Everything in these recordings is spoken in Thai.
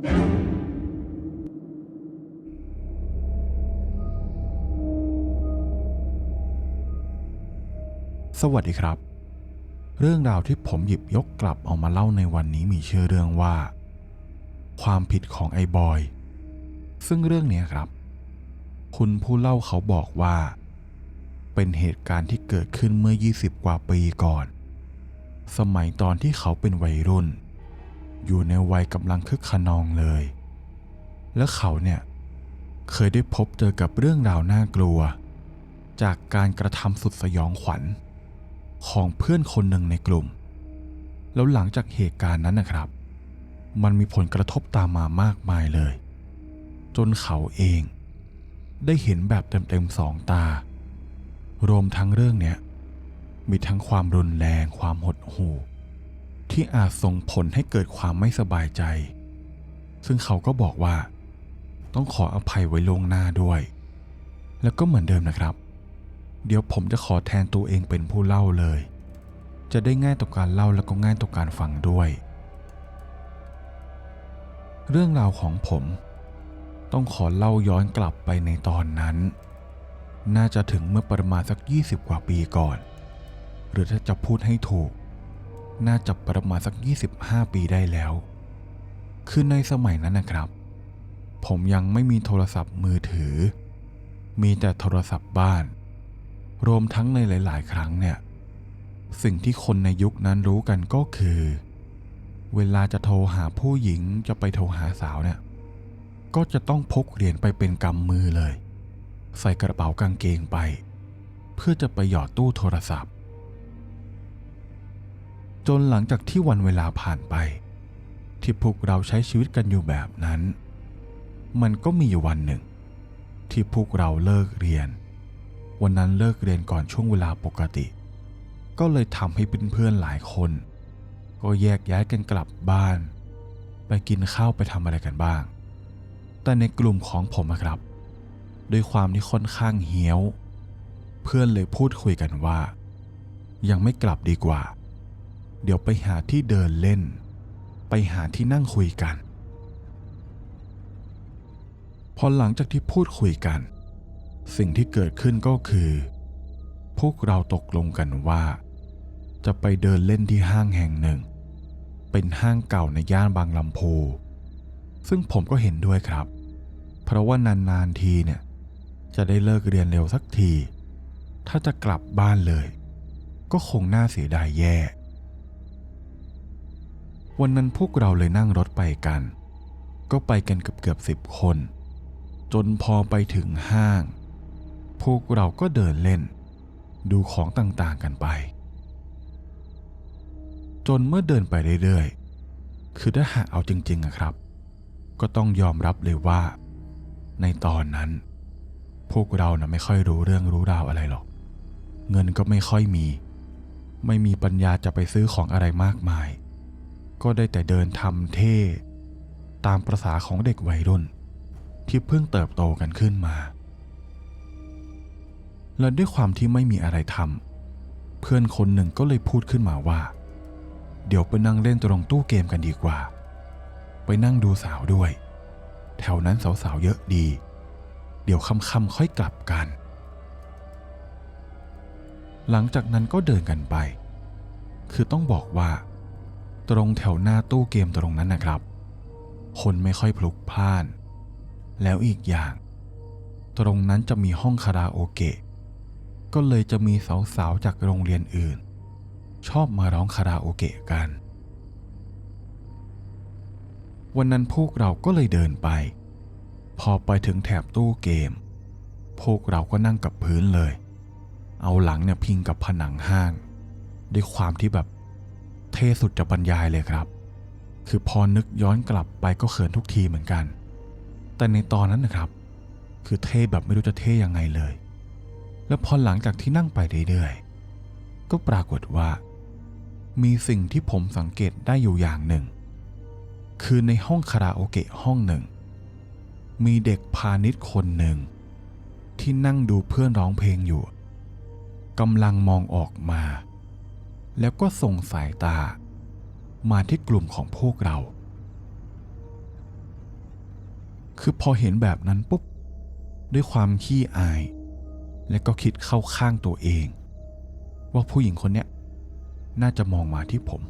สวัสดีครับ เรื่องราวที่ผมหยิบยกกลับเอามาเล่าในวันนี้มีชื่อเรื่องว่า ความผิดของไอ้บอย ซึ่งเรื่องนี้ครับ คุณผู้เล่าเขาบอกว่า เป็นเหตุการณ์ที่เกิดขึ้นเมื่อ 20 กว่าปีก่อน สมัยตอนที่เขาเป็นวัยรุ่น อยู่ในวัยกำลังคึกขนองเลย และเขาเนี่ยเคยได้พบเจอกับเรื่องราวน่ากลัว จากการกระทำสุดสยองขวัญ ของเพื่อนคนหนึ่งในกลุ่ม แล้วหลังจากเหตุการณ์นั้นนะครับ มันมีผลกระทบตามมามากมายเลย จนเขาเอง ได้เห็นแบบเต็มๆสองตา รวมทั้งเรื่องเนี้ยมีทั้งความรุนแรงความหดหู่ ที่อาจส่งผลให้เกิดความไม่สบายใจ ซึ่งเขาก็บอกว่า ต้องขออภัยไว้ล่วงหน้าด้วย แล้วก็เหมือนเดิมนะครับ เดี๋ยวผมจะขอแทนตัวเองเป็นผู้เล่าเลย จะได้ง่ายต่อการเล่าแล้วก็ง่ายต่อการฟังด้วย เรื่องราวของผมต้องขอเล่าย้อนกลับไปในตอนนั้น น่าจะถึงเมื่อประมาณสัก 20 กว่าปีก่อน หรือถ้าจะพูดให้ถูก น่าจะประมาณสัก 25 ปีได้แล้ว คือในสมัยนั้นนะครับ ผมยังไม่มีโทรศัพท์มือถือ มีแต่โทรศัพท์บ้าน รวมทั้งในหลาย ๆ ครั้งเนี่ย สิ่งที่คนในยุคนั้นรู้กันก็คือ เวลาจะโทรหาผู้หญิงจะไปโทรหาสาวเนี่ย ก็จะต้องพกเหรียญไปเป็นกำมือเลย ใส่กระเป๋ากางเกงไป เพื่อจะไปหยอดตู้โทรศัพท์ จนหลังจากที่วันเวลาผ่านไป ที่พวกเราใช้ชีวิตกันอยู่แบบนั้น มันก็มีอยู่วันหนึ่ง ที่พวกเราเลิกเรียน วันนั้นเลิกเรียนก่อนช่วงเวลาปกติ ก็เลยทำให้เพื่อนๆหลายคน ก็แยกย้ายกันกลับบ้าน ไปกินข้าวไปทำอะไรกันบ้าง แต่ในกลุ่มของผมอะครับ ด้วยความที่ค่อนข้างเหี้ยว เพื่อนเลยพูดคุยกันว่า ยังไม่กลับดีกว่า เดี๋ยวไปหาที่เดินเล่น ไปหาที่นั่งคุยกัน พอหลังจากที่พูดคุยกัน สิ่งที่เกิดขึ้นก็คือ พวกเราตกลงกันว่า จะไปเดินเล่นที่ห้างแห่งหนึ่ง เป็นห้างเก่าในย่านบางลำพูซึ่งผมก็เห็นด้วยครับ เพราะว่านานๆทีเนี่ย จะได้เลิกเรียนเร็วสักที ถ้าจะกลับบ้านเลย ก็คงน่าเสียดายแย่ วันนั้นพวกเราเลยนั่งรถไปกัน ก็ไปกันเกือบเกือบสิบคน จนพอไปถึงห้าง พวกเราก็เดินเล่น ดูของต่างๆกันไป จนเมื่อเดินไปเรื่อยๆ คือถ้าหากเอาจริงๆอะครับ ก็ต้องยอมรับเลยว่า ในตอนนั้น พวกเรานะ่ะไม่ค่อยรู้เรื่องรู้ราวอะไรหรอก เงินก็ไม่ค่อยมี ไม่มีปัญญาจะไปซื้อของอะไรมากมาย ก็ได้แต่เดินทำเท่ ตามประษาของเด็กวัยรุ่น ที่เพิ่งเติบโตกันขึ้นมา และด้วยความที่ไม่มีอะไรทำเพื่อนคนหนึ่งก็เลยพูดขึ้นมาว่า เดี๋ยวไปนั่งเล่นตรงตู้เกมกันดีกว่า ไปนั่งดูสาวด้วย แถวนั้นสาวๆเยอะดี เดี๋ยวค่ำๆค่อยกลับกัน หลังจากนั้นก็เดินกันไป คือต้องบอกว่า ตรงแถวหน้าตู้เกมตรงนั้นนะครับ คนไม่ค่อยพลุกพล่าน แล้วอีกอย่าง ตรงนั้นจะมีห้องคาราโอเกะ ก็เลยจะมีสาวๆจากโรงเรียนอื่น ชอบมาร้องคาราโอเกะกัน วันนั้นพวกเราก็เลยเดินไป พอไปถึงแถบตู้เกม พวกเราก็นั่งกับพื้นเลย เอาหลังเนี่ยพิงกับผนังห้าง ด้วยความที่แบบ เท่สุดจะบรรยายเลยครับ คือพอนึกย้อนกลับไปก็เขินทุกทีเหมือนกัน แต่ในตอนนั้นนะครับ คือเท่แบบไม่รู้จะเท่ยังไงเลย แล้วพอหลังจากที่นั่งไปเรื่อยๆก็ปรากฏว่า มีสิ่งที่ผมสังเกตได้อยู่อย่างหนึ่ง คือในห้องคาราโอเกะห้องหนึ่ง มีเด็กพาณิชย์คนหนึ่ง ที่นั่งดูเพื่อนร้องเพลงอยู่กำลังมองออกมา แล้วก็ส่งสายตา มาที่กลุ่มของพวกเรา คือพอเห็นแบบนั้นปุ๊บ ด้วยความขี้อาย และก็คิดเข้าข้างตัวเอง ว่าผู้หญิงคนเนี้ยน่าจะมองมาที่ผม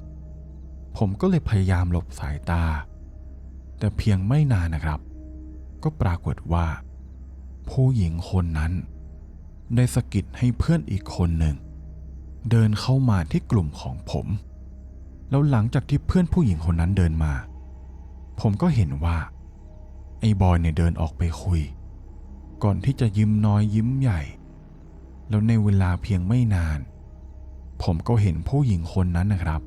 ผมก็เลยพยายามหลบสายตา แต่เพียงไม่นานนะครับ ก็ปรากฏว่า ผู้หญิงคนนั้น ได้สะกิดให้เพื่อนอีกคนหนึ่ง เดินเข้ามาที่กลุ่มของผม แล้วหลังจากที่เพื่อนผู้หญิงคนนั้นเดินมา ผมก็เห็นว่า ไอ้บอยเนี่ยเดินออกไปคุย ก่อนที่จะยิ้มน้อยยิ้มใหญ่ แล้วในเวลาเพียงไม่นาน ผมก็เห็นผู้หญิงคนนั้นนะครับ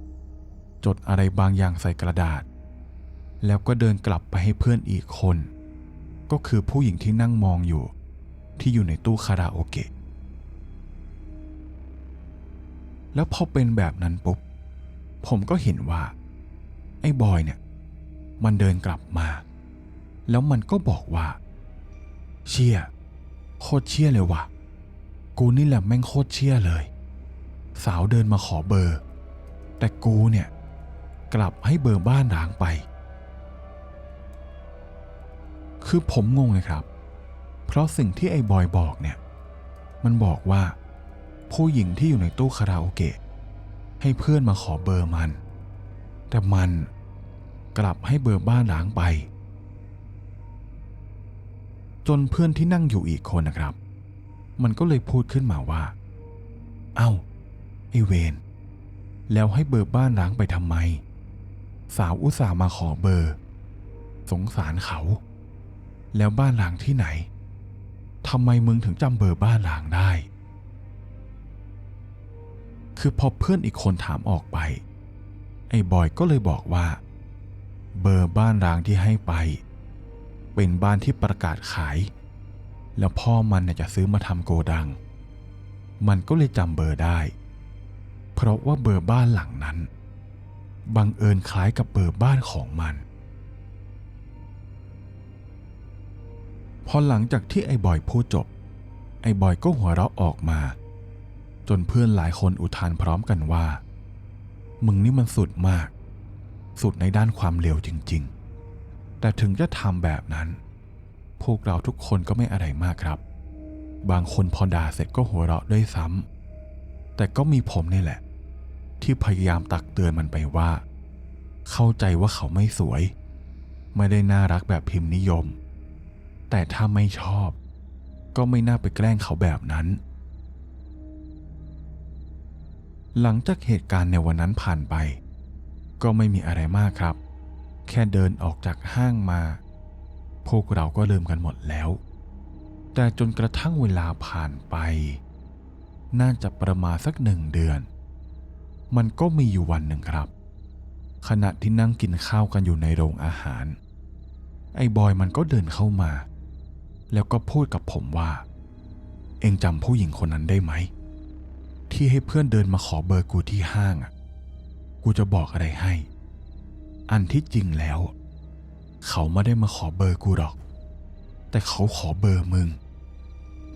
จดอะไรบางอย่างใส่กระดาษ แล้วก็เดินกลับไปให้เพื่อนอีกคน ก็คือผู้หญิงที่นั่งมองอยู่ ที่อยู่ในตู้คาราโอเกะ แล้วพอเป็นแบบนั้นปุ๊บ ผมก็เห็นว่า ไอ้บอยเนี่ย มันเดินกลับมา แล้วมันก็บอกว่า เชี่ยโคตรเชี่ยเลยว่ะ กูนี่แหละแม่งโคตรเชี่ยเลย สาวเดินมาขอเบอร์ แต่กูเนี่ย กลับให้เบอร์บ้านร้างไป คือผมงงเลยครับ เพราะสิ่งที่ไอ้บอยบอกเนี่ย มันบอกว่า ผู้หญิงที่อยู่ในตู้คาราโอเกะ ให้เพื่อนมาขอเบอร์มัน แต่มันกลับให้เบอร์บ้านร้างไป จนเพื่อนที่นั่งอยู่อีกคนนะครับ มันก็เลยพูดขึ้นมาว่า เอ้าไอเวนแล้วให้เบอร์บ้านร้างไปทำไม สาวอุตส่าห์มาขอเบอร์ สงสารเขา แล้วบ้านร้างที่ไหนทำไมมึงถึงจำเบอร์บ้านร้างได้ คือพอเพื่อนอีกคนถามออกไป ไอ้บอยก็เลยบอกว่า เบอร์บ้านร้างที่ให้ไป เป็นบ้านที่ประกาศขาย แล้วพ่อมันจะซื้อมาทำโกดัง มันก็เลยจำเบอร์ได้ เพราะว่าเบอร์บ้านหลังนั้น บังเอิญคล้ายกับเบอร์บ้านของมันพอหลังจากที่ไอ้บอยพูดจบ ไอ้บอยก็หัวเราะออกมา จนเพื่อนหลายคนอุทานพร้อมกันว่า มึงนี่มันสุดมาก สุดในด้านความเลวจริง ๆ แต่ถึงจะทำแบบนั้น พวกเราทุกคนก็ไม่อะไรมากครับ บางคนพอด่าเสร็จก็หัวเราะด้วยซ้ำแต่ก็มีผมนี่แหละ ที่พยายามตักเตือนมันไปว่า เข้าใจว่าเขาไม่สวย ไม่ได้น่ารักแบบพิมพ์นิยม แต่ถ้าไม่ชอบ ก็ไม่น่าไปแกล้งเขาแบบนั้น หลังจากเหตุการณ์ในวันนั้นผ่านไป ก็ไม่มีอะไรมากครับ แค่เดินออกจากห้างมา พวกเราก็ลืมกันหมดแล้ว แต่จนกระทั่งเวลาผ่านไป น่าจะประมาณสักหนึ่งเดือน มันก็มีอยู่วันหนึ่งครับ ขณะที่นั่งกินข้าวกันอยู่ในโรงอาหาร ไอ้บอยมันก็เดินเข้ามา แล้วก็พูดกับผมว่า เองจำผู้หญิงคนนั้นได้ไหม ที่ให้เพื่อนเดินมาขอเบอร์กูที่ห้างอะ กูจะบอกอะไรให้ อันที่จริงแล้ว เขาไม่ได้มาขอเบอร์กูหรอก แต่เขาขอเบอร์มึง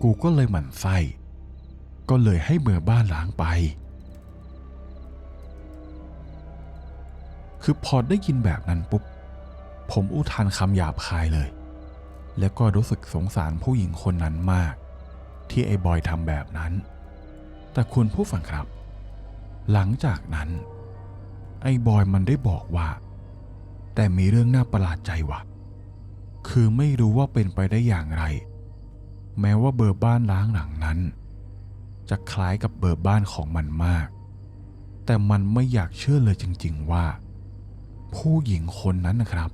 กูก็เลยหมั่นไส้ก็เลยให้เบอร์บ้านล้างไป คือพอได้ยินแบบนั้นปุ๊บ ผมอุทานคำหยาบคายเลย แล้วก็รู้สึกสงสารผู้หญิงคนนั้นมาก ที่ไอ้บอยทำแบบนั้น แต่คุณผู้ฟังครับ หลังจากนั้น ไอ้บอยมันได้บอกว่า แต่มีเรื่องน่าประหลาดใจว่ะ คือไม่รู้ว่าเป็นไปได้อย่างไร แม้ว่าเบอร์บ้านล้างหลังนั้น จะคล้ายกับเบอร์บ้านของมันมาก แต่มันไม่อยากเชื่อเลยจริง ๆว่า ผู้หญิงคนนั้นนะครับ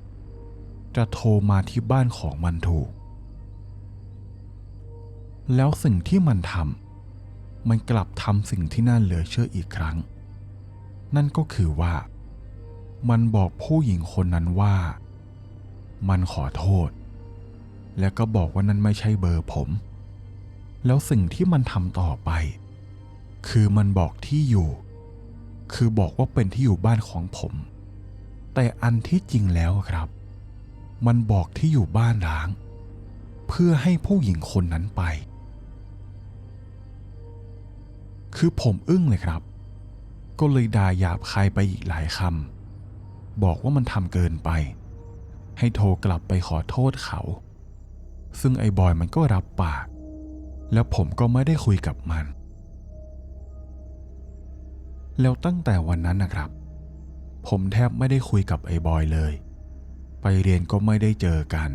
จะโทรมาที่บ้านของมันถูก แล้วสิ่งที่มันทำ มันกลับทำสิ่งที่น่าเหลือเชื่ออีกครั้ง นั่นก็คือว่า มันบอกผู้หญิงคนนั้นว่า มันขอโทษ แล้วก็บอกว่านั่นไม่ใช่เบอร์ผม แล้วสิ่งที่มันทำต่อไป คือมันบอกที่อยู่ คือบอกว่าเป็นที่อยู่บ้านของผม แต่อันที่จริงแล้วครับ มันบอกที่อยู่บ้านร้าง เพื่อให้ผู้หญิงคนนั้นไป คือผมอึ้งเลยครับ ก็เลยด่าหยาบคายไปอีกหลายคำบอกว่ามันทำเกินไป ให้โทรกลับไปขอโทษเขา ซึ่งไอ้บอยมันก็รับปาก แล้วผมก็ไม่ได้คุยกับมัน แล้วตั้งแต่วันนั้นนะครับ ผมแทบไม่ได้คุยกับไอ้บอยเลย ไปเรียนก็ไม่ได้เจอกัน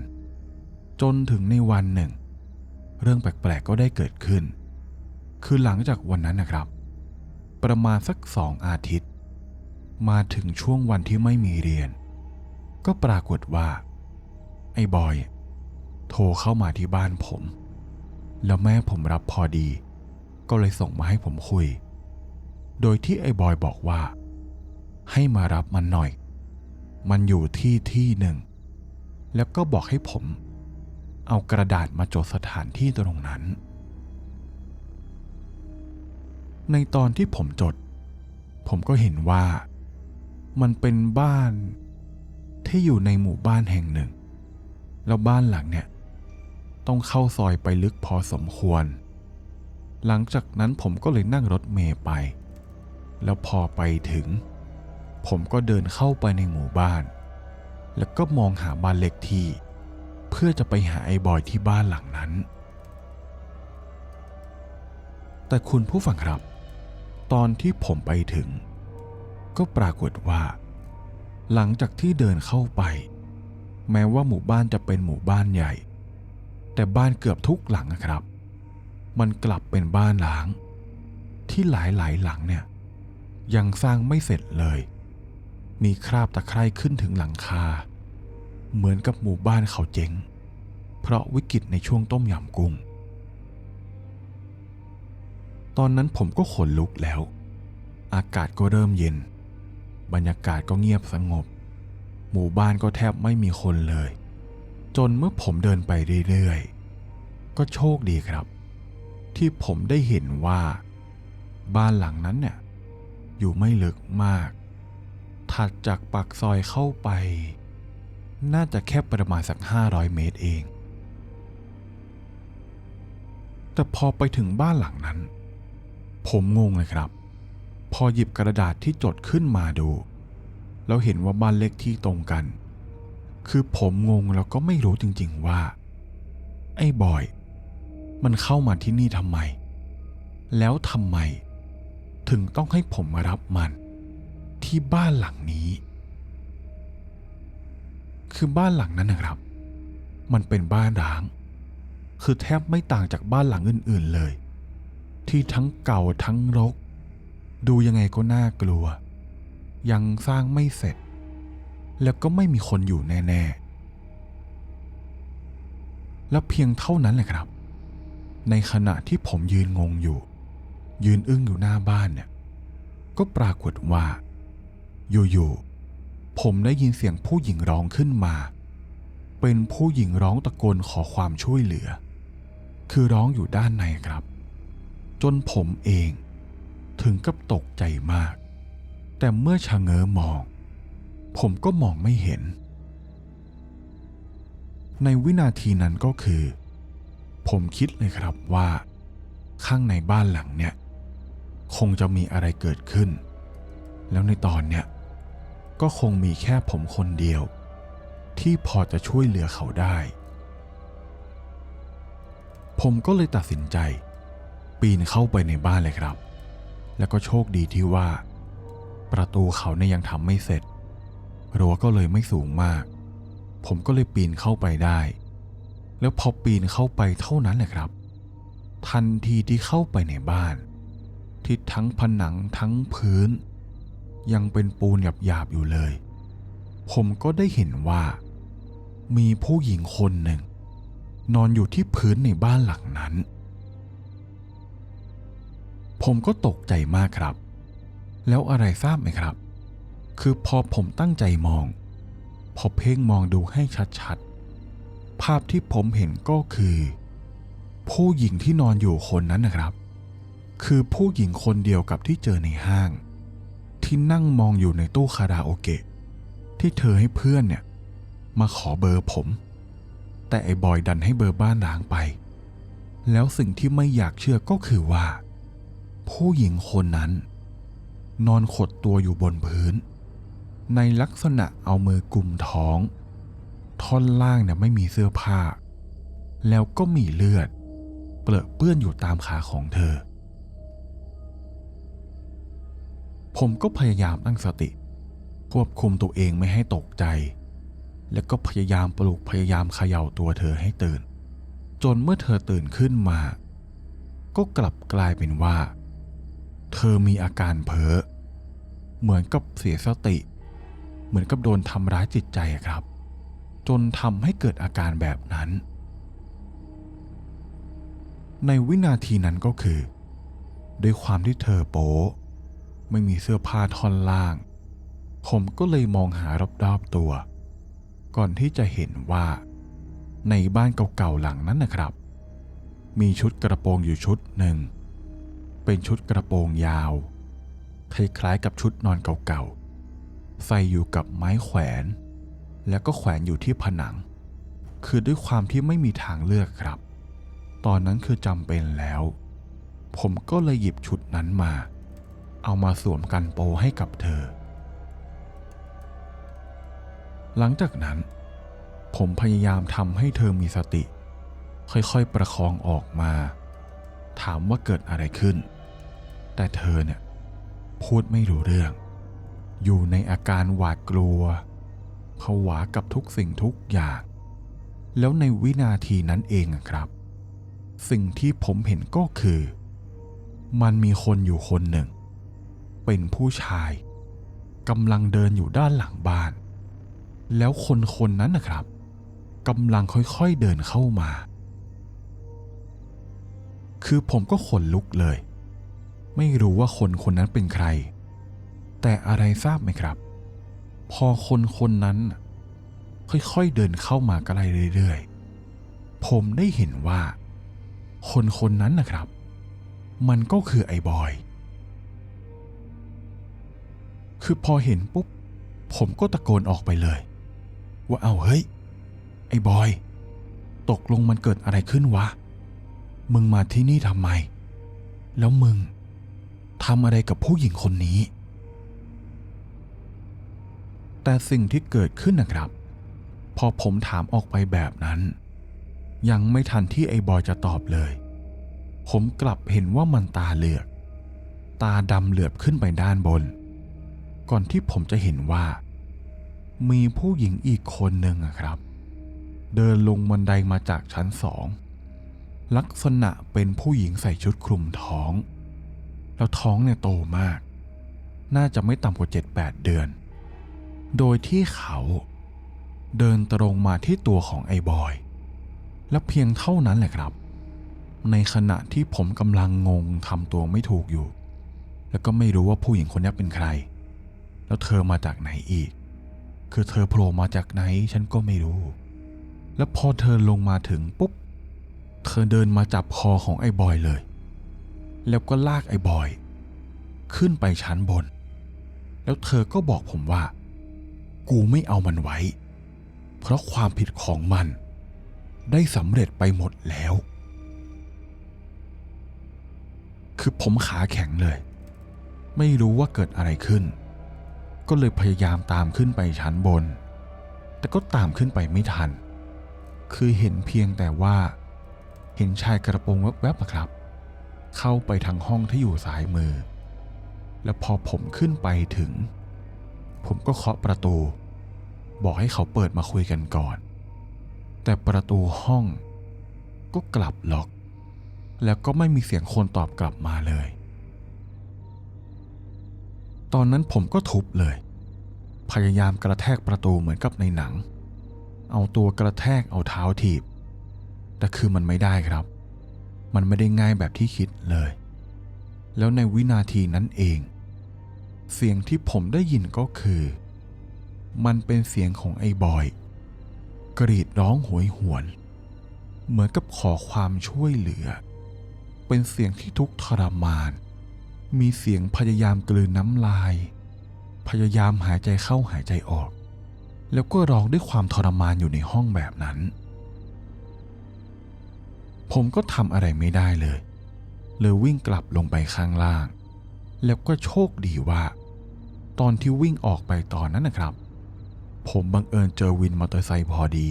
จนถึงในวันหนึ่ง เรื่องแปลกๆก็ได้เกิดขึ้น คือหลังจากวันนั้นนะครับ ประมาณสักสองอาทิตย์ มาถึงช่วงวันที่ไม่มีเรียน ก็ปรากฏว่า ไอ้บอย โทรเข้ามาที่บ้านผม แล้วแม่ผมรับพอดี ก็เลยส่งมาให้ผมคุย โดยที่ไอ้บอยบอกว่า ให้มารับมันหน่อย มันอยู่ที่ที่หนึ่ง แล้วก็บอกให้ผม เอากระดาษมาจดสถานที่ตรงนั้น ในตอนที่ผมจด ผมก็เห็นว่า มันเป็นบ้านที่อยู่ในหมู่บ้านแห่งหนึ่ง แล้วบ้านหลังเนี่ย ต้องเข้าซอยไปลึกพอสมควร หลังจากนั้นผมก็เลยนั่งรถเมย์ไป แล้วพอไปถึง ผมก็เดินเข้าไปในหมู่บ้าน แล้วก็มองหาบ้านเล็กที่ เพื่อจะไปหาไอ้บอยที่บ้านหลังนั้นแต่คุณผู้ฟังครับ ตอนที่ผมไปถึง ก็ปรากฏว่า หลังจากที่เดินเข้าไป แม้ว่าหมู่บ้านจะเป็นหมู่บ้านใหญ่ แต่บ้านเกือบทุกหลังนะครับ มันกลับเป็นบ้านล้าง ที่หลายๆหลังเนี่ย ยังสร้างไม่เสร็จเลย มีคราบตะไคร่ขึ้นถึงหลังคา เหมือนกับหมู่บ้านเขาเจ๊งเพราะวิกฤตในช่วงต้มยำกุ้ง ตอนนั้นผมก็ขนลุกแล้ว อากาศก็เริ่มเย็น บรรยากาศก็เงียบสงบ หมู่บ้านก็แทบไม่มีคนเลย จนเมื่อผมเดินไปเรื่อยๆ ก็โชคดีครับ ที่ผมได้เห็นว่า บ้านหลังนั้นเนี่ยอยู่ไม่ลึกมาก ถัดจากปากซอยเข้าไป น่าจะแค่ประมาณสัก 500 เมตรเอง แต่พอไปถึงบ้านหลังนั้น ผมงงเลยครับ พอหยิบกระดาษที่จดขึ้นมาดู แล้วเห็นว่าบ้านเลขที่ตรงกัน คือผมงงแล้วก็ไม่รู้จริงๆว่า ไอ้บอย มันเข้ามาที่นี่ทำไม แล้วทำไม ถึงต้องให้ผมมารับมัน ที่บ้านหลังนี้ คือบ้านหลังนั้นนะครับ มันเป็นบ้านร้าง คือแทบไม่ต่างจากบ้านหลังอื่น ๆเลย ที่ทั้งเก่าทั้งรก ดูยังไงก็น่ากลัว ยังสร้างไม่เสร็จ แล้วก็ไม่มีคนอยู่แน่ๆ และเพียงเท่านั้นแหละครับ ในขณะที่ผมยืนงงอยู่ ยืนอึ้งอยู่หน้าบ้านเนี่ย ก็ปรากฏว่า อยู่ๆ ผมได้ยินเสียงผู้หญิงร้องขึ้นมา เป็นผู้หญิงร้องตะโกนขอความช่วยเหลือ คือร้องอยู่ด้านในครับ จนผมเองถึงกับตกใจมาก แต่เมื่อชะเง้อมอง ผมก็มองไม่เห็น ในวินาทีนั้นก็คือ ผมคิดเลยครับว่า ข้างในบ้านหลังเนี่ย คงจะมีอะไรเกิดขึ้น แล้วในตอนเนี้ยก็คงมีแค่ผมคนเดียว ที่พอจะช่วยเหลือเขาได้ ผมก็เลยตัดสินใจ ปีนเข้าไปในบ้านเลยครับ แล้วก็โชคดีที่ว่า ประตูเขาเนี่ยยังทำไม่เสร็จ รั้วก็เลยไม่สูงมาก ผมก็เลยปีนเข้าไปได้ แล้วพอปีนเข้าไปเท่านั้นแหละครับ ทันทีที่เข้าไปในบ้าน ที่ทั้งผนังทั้งพื้น ยังเป็นปูนหยาบๆอยู่เลย ผมก็ได้เห็นว่า มีผู้หญิงคนหนึ่ง นอนอยู่ที่พื้นในบ้านหลังนั้น ผมก็ตกใจมากครับ แล้วอะไรทราบไหมครับ คือพอผมตั้งใจมอง พอเพ่งมองดูให้ชัดๆ ภาพที่ผมเห็นก็คือ ผู้หญิงที่นอนอยู่คนนั้นนะครับ คือผู้หญิงคนเดียวกับที่เจอในห้าง ที่นั่งมองอยู่ในตู้คาราโอเกะ ที่เธอให้เพื่อนเนี่ย มาขอเบอร์ผม แต่ไอ้บอยดันให้เบอร์บ้านร้างไป แล้วสิ่งที่ไม่อยากเชื่อก็คือว่า ผู้หญิงคนนั้น นอนขดตัวอยู่บนพื้น ในลักษณะเอามือกุมท้อง ท่อนล่างเนี่ยไม่มีเสื้อผ้า แล้วก็มีเลือด เปรอะเปื้อนอยู่ตามขาของเธอ ผมก็พยายามตั้งสติ ควบคุมตัวเองไม่ให้ตกใจ แล้วก็พยายามปลุกพยายามเขย่าตัวเธอให้ตื่น จนเมื่อเธอตื่นขึ้นมา ก็กลับกลายเป็นว่า เธอมีอาการเพ้อเหมือนกับเสียสติ เหมือนกับโดนทำร้ายจิตใจครับ จนทำให้เกิดอาการแบบนั้น ในวินาทีนั้นก็คือ ด้วยความที่เธอโป๊ไม่มีเสื้อผ้าท่อนล่าง ผมก็เลยมองหารอบๆตัว ก่อนที่จะเห็นว่า ในบ้านเก่าๆหลังนั้นนะครับ มีชุดกระโปรงอยู่ชุดหนึ่ง เป็นชุดกระโปรงยาว คล้ายๆกับชุดนอนเก่าๆ ใส่อยู่กับไม้แขวน แล้วก็แขวนอยู่ที่ผนัง คือด้วยความที่ไม่มีทางเลือกครับ ตอนนั้นคือจำเป็นแล้ว ผมก็เลยหยิบชุดนั้นมา เอามาสวมกันโปให้กับเธอ หลังจากนั้น ผมพยายามทำให้เธอมีสติ ค่อยๆประคองออกมา ถามว่าเกิดอะไรขึ้น แต่เธอเนี่ยพูดไม่รู้เรื่อง อยู่ในอาการหวาดกลัวผวากับทุกสิ่งทุกอย่าง แล้วในวินาทีนั้นเองอะครับ สิ่งที่ผมเห็นก็คือ มันมีคนอยู่คนหนึ่ง เป็นผู้ชายกำลังเดินอยู่ด้านหลังบ้าน แล้วคนคนนั้นนะครับกำลังค่อยๆเดินเข้ามา คือผมก็ขนลุกเลย ไม่รู้ว่าคนคนนั้นเป็นใคร แต่อะไรทราบไหมครับ พอคนคนนั้น ค่อยๆเดินเข้ามาใกล้เรื่อยๆ ผมได้เห็นว่า คนคนนั้นนะครับ มันก็คือไอ้บอย คือพอเห็นปุ๊บ ผมก็ตะโกนออกไปเลย ว่าเอาเฮ้ย ไอ้บอย ตกลงมันเกิดอะไรขึ้นวะ มึงมาที่นี่ทำไม แล้วมึงทำอะไรกับผู้หญิงคนนี้ แต่สิ่งที่เกิดขึ้นนะครับ พอผมถามออกไปแบบนั้น ยังไม่ทันที่ไอ้บอยจะตอบเลย ผมกลับเห็นว่ามันตาเหลือก ตาดำเหลือบขึ้นไปด้านบน ก่อนที่ผมจะเห็นว่า มีผู้หญิงอีกคนหนึ่งอะครับ เดินลงบันไดมาจากชั้นสอง ลักษณะเป็นผู้หญิงใส่ชุดคลุมท้อง แล้วท้องเนี่ยโตมาก น่าจะไม่ต่ำกว่า7-8 เดือน โดยที่เขาเดินตรงมาที่ตัวของไอ้บอย และเพียงเท่านั้นแหละครับ ในขณะที่ผมกำลังงงทำตัวไม่ถูกอยู่ แล้วก็ไม่รู้ว่าผู้หญิงคนนี้เป็นใคร แล้วเธอมาจากไหนอีก คือเธอโผล่มาจากไหนฉันก็ไม่รู้ แล้วพอเธอลงมาถึงปุ๊บ เธอเดินมาจับคอของไอ้บอยเลย แล้วก็ลากไอ้บอย ขึ้นไปชั้นบน แล้วเธอก็บอกผมว่า กูไม่เอามันไว้ เพราะความผิดของมัน ได้สำเร็จไปหมดแล้ว คือผมขาแข็งเลย ไม่รู้ว่าเกิดอะไรขึ้น ก็เลยพยายามตามขึ้นไปชั้นบน แต่ก็ตามขึ้นไปไม่ทัน คือเห็นเพียงแต่ว่า เห็นชายกระโปรงแวบๆอะครับ เข้าไปทางห้องที่อยู่ซ้ายมือ แล้วพอผมขึ้นไปถึง ผมก็เคาะประตู บอกให้เขาเปิดมาคุยกันก่อน แต่ประตูห้องก็กลับล็อก แล้วก็ไม่มีเสียงคนตอบกลับมาเลย ตอนนั้นผมก็ทุบเลย พยายามกระแทกประตูเหมือนกับในหนัง เอาตัวกระแทกเอาเท้าถีบ แต่คือมันไม่ได้ครับ มันไม่ได้ง่ายแบบที่คิดเลย แล้วในวินาทีนั้นเอง เสียงที่ผมได้ยินก็คือ มันเป็นเสียงของไอ้บอย กรีดร้องโหยหวน เหมือนกับขอความช่วยเหลือ เป็นเสียงที่ทุกข์ทรมาน มีเสียงพยายามกลืนน้ำลาย พยายามหายใจเข้าหายใจออก แล้วก็ร้องด้วยความทรมานอยู่ในห้องแบบนั้น ผมก็ทำอะไรไม่ได้เลย เลยวิ่งกลับลงไปข้างล่าง แล้วก็โชคดีว่า ตอนที่วิ่งออกไปตอนนั้นนะครับ ผมบังเอิญเจอวินมอเตอร์ไซค์พอดี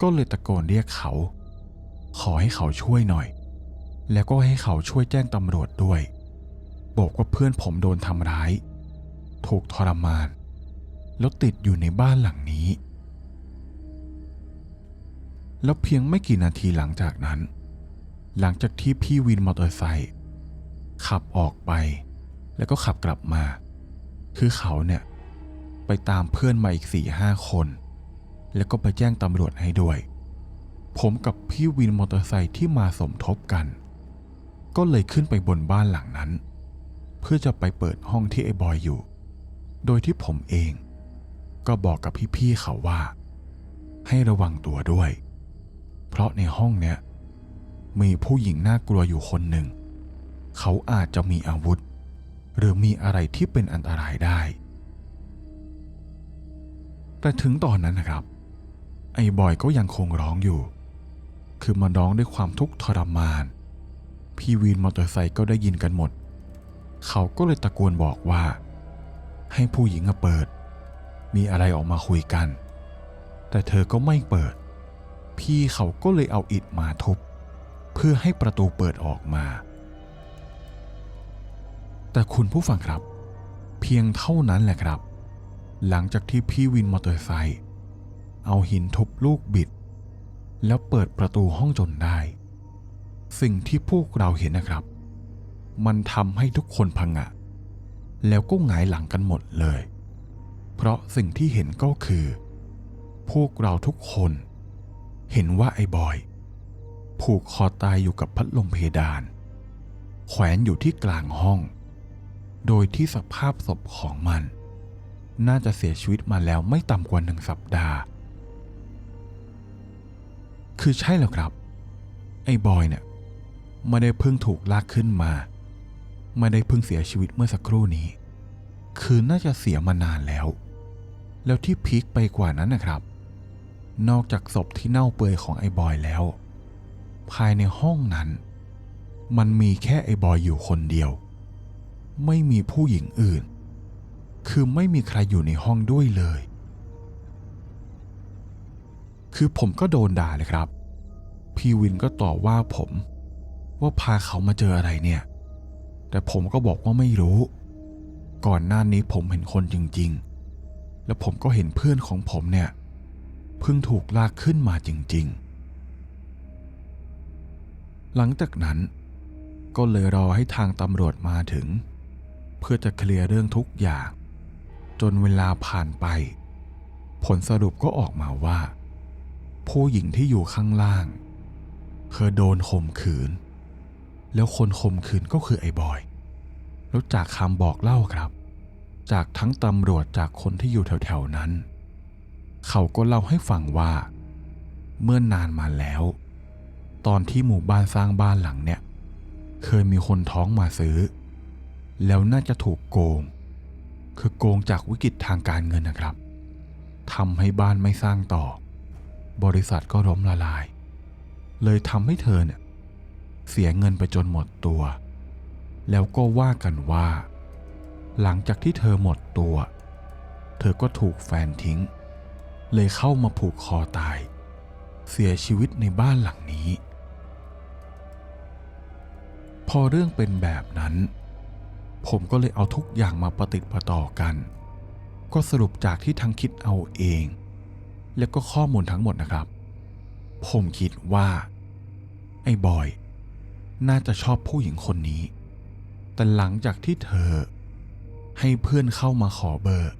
ก็เลยตะโกนเรียกเขา ขอให้เขาช่วยหน่อย แล้วก็ให้เขาช่วยแจ้งตำรวจด้วย บอกว่าเพื่อนผมโดนทำร้าย ถูกทรมาน แล้วติดอยู่ในบ้านหลังนี้ แล้วเพียงไม่กี่นาทีหลังจากนั้น หลังจากที่พี่วินมอเตอร์ไซค์ขับออกไป แล้วก็ขับกลับมา คือเขาเนี่ย ไปตามเพื่อนมาอีกสี่ห้าคน แล้วก็ไปแจ้งตำรวจให้ด้วย ผมกับพี่วินมอเตอร์ไซค์ที่มาสมทบกัน ก็เลยขึ้นไปบนบ้านหลังนั้น เพื่อจะไปเปิดห้องที่ไอ้บอยอยู่ โดยที่ผมเอง ก็บอกกับพี่ๆเขาว่า ให้ระวังตัวด้วย เพราะในห้องเนี้ยมีผู้หญิงน่ากลัวอยู่คนหนึ่ง เขาอาจจะมีอาวุธ หรือมีอะไรที่เป็นอันตรายได้ แต่ถึงตอนนั้นนะครับ ไอ้บอยก็ยังคงร้องอยู่ คือมันร้องด้วยความทุกข์ทรมาน พี่วินมอเตอร์ไซค์ก็ได้ยินกันหมด เขาก็เลยตะโกนบอกว่า ให้ผู้หญิงเปิด มีอะไรออกมาคุยกัน แต่เธอก็ไม่เปิด พี่เขาก็เลยเอาอิฐมาทุบ เพื่อให้ประตูเปิดออกมา แต่คุณผู้ฟังครับ เพียงเท่านั้นแหละครับ หลังจากที่พี่วินมอเตอร์ไซค์เอาหินทุบลูกบิด แล้วเปิดประตูห้องจนได้ สิ่งที่พวกเราเห็นนะครับ มันทำให้ทุกคนพังงะแล้วก็หงายหลังกันหมดเลย เพราะสิ่งที่เห็นก็คือ พวกเราทุกคน เห็นว่าไอ้บอย ผูกคอตายอยู่กับพัดลมเพดาน แขวนอยู่ที่กลางห้อง โดยที่สภาพศพของมัน น่าจะเสียชีวิตมาแล้วไม่ต่ำกว่าหนึ่งสัปดาห์ คือใช่แล้วครับ ไอ้บอยเนี่ยไม่ได้เพิ่งถูกลากขึ้นมา ไม่ได้เพิ่งเสียชีวิตเมื่อสักครู่นี้ คือน่าจะเสียมานานแล้ว แล้วที่พีคไปกว่านั้นนะครับ นอกจากศพที่เน่าเปื่อยของไอ้บอยแล้ว ภายในห้องนั้น มันมีแค่ไอ้บอยอยู่คนเดียว ไม่มีผู้หญิงอื่น คือไม่มีใครอยู่ในห้องด้วยเลย คือผมก็โดนด่าเลยครับ พี่วินก็ต่อว่าผม ว่าพาเขามาเจออะไรเนี่ย แต่ผมก็บอกว่าไม่รู้ ก่อนหน้านี้ผมเห็นคนจริง ๆ แล้วผมก็เห็นเพื่อนของผมเนี่ย เพิ่งถูกลากขึ้นมาจริง ๆ หลังจากนั้นก็เลยรอให้ทางตำรวจมาถึง เพื่อจะเคลียร์เรื่องทุกอย่าง จนเวลาผ่านไป ผลสรุปก็ออกมาว่า ผู้หญิงที่อยู่ข้างล่าง เธอโดนข่มขืน แล้วคนข่มขืนก็คือไอ้บอย แล้วจากคำบอกเล่าครับ จากทั้งตำรวจจากคนที่อยู่แถวๆนั้น เขาก็เล่าให้ฟังว่า เมื่อนานมาแล้ว ตอนที่หมู่บ้านสร้างบ้านหลังเนี่ย เคยมีคนท้องมาซื้อ แล้วน่าจะถูกโกง คือโกงจากวิกฤตทางการเงินนะครับทำให้บ้านไม่สร้างต่อ บริษัทก็ล้มละลาย เลยทำให้เธอเนี่ยเสียเงินไปจนหมดตัว แล้วก็ว่ากันว่า หลังจากที่เธอหมดตัว เธอก็ถูกแฟนทิ้ง เลยเข้ามาผูกคอตาย เสียชีวิตในบ้านหลังนี้ พอเรื่องเป็นแบบนั้น ผมก็เลยเอาทุกอย่างมาประติดประต่อกัน ก็สรุปจากที่ทั้งคิดเอาเอง แล้วก็ข้อมูลทั้งหมดนะครับ ผมคิดว่า ไอ้บอย น่าจะชอบผู้หญิงคนนี้ แต่หลังจากที่เธอให้เพื่อนเข้ามาขอเบอร์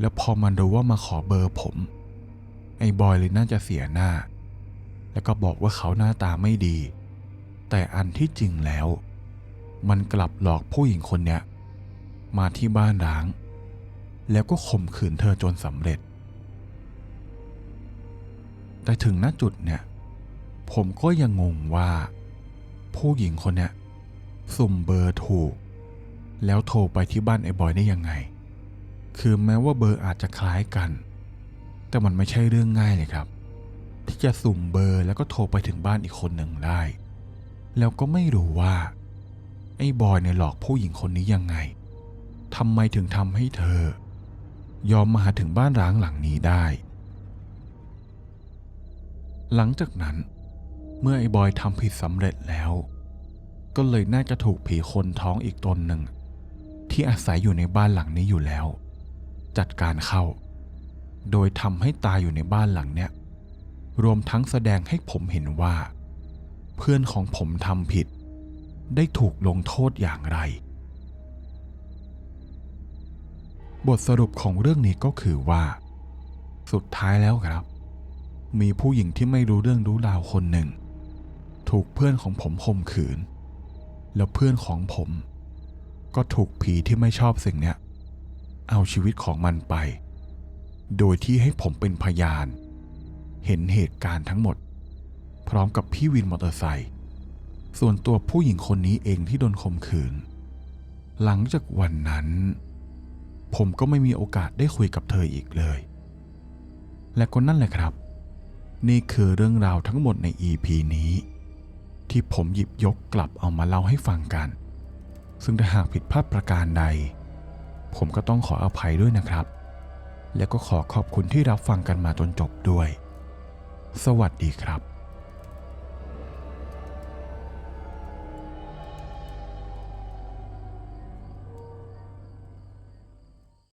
แล้วพอมันรู้ว่ามาขอเบอร์ผม ไอ้บอยเลยน่าจะเสียหน้า แล้วก็บอกว่าเขาหน้าตาไม่ดี แต่อันที่จริงแล้ว มันกลับหลอกผู้หญิงคนเนี้ยมาที่บ้านร้าง แล้วก็ข่มขืนเธอจนสำเร็จ แต่ถึงณจุดเนี่ย ผมก็ยังงงว่า ผู้หญิงคนเนี้ยสุ่มเบอร์ถูก แล้วโทรไปที่บ้านไอ้บอยได้ยังไง คือแม้ว่าเบอร์อาจจะคล้ายกัน แต่มันไม่ใช่เรื่องง่ายเลยครับ ที่จะสุ่มเบอร์แล้วก็โทรไปถึงบ้านอีกคนหนึ่งได้ แล้วก็ไม่รู้ว่า ไอ้บอยเนี่ยหลอกผู้หญิงคนนี้ยังไงทำไมถึงทำให้เธอ ยอมมาถึงบ้านร้างหลังนี้ได้ หลังจากนั้น เมื่อไอ้บอยทำผิดสำเร็จแล้ว ก็เลยน่าจะถูกผีคนท้องอีกตนหนึ่งที่อาศัยอยู่ในบ้านหลังนี้อยู่แล้ว จัดการเข้า โดยทำให้ตายอยู่ในบ้านหลังเนี้ยรวมทั้งแสดงให้ผมเห็นว่า เพื่อนของผมทำผิด ได้ถูกลงโทษอย่างไร บทสรุปของเรื่องนี้ก็คือว่า สุดท้ายแล้วครับ มีผู้หญิงที่ไม่รู้เรื่องรู้ราวคนหนึ่ง ถูกเพื่อนของผมข่มขืน แล้วเพื่อนของผม ก็ถูกผีที่ไม่ชอบสิ่งเนี้ย เอาชีวิตของมันไป โดยที่ให้ผมเป็นพยาน เห็นเหตุการณ์ทั้งหมด พร้อมกับพี่วินมอเตอร์ไซค์ส่วนตัวผู้หญิงคนนี้เองที่โดนข่มขืน หลังจากวันนั้น ผมก็ไม่มีโอกาสได้คุยกับเธออีกเลย และก็นั่นแหละครับ นี่คือเรื่องราวทั้งหมดใน EP นี้ ที่ผมหยิบยกกลับเอามาเล่าให้ฟังกัน ซึ่งถ้าหากผิดพลาดประการใด ผมก็ต้องขออภัยด้วยนะครับ และก็ขอขอบคุณที่รับฟังกันมาจนจบด้วย สวัสดีครับ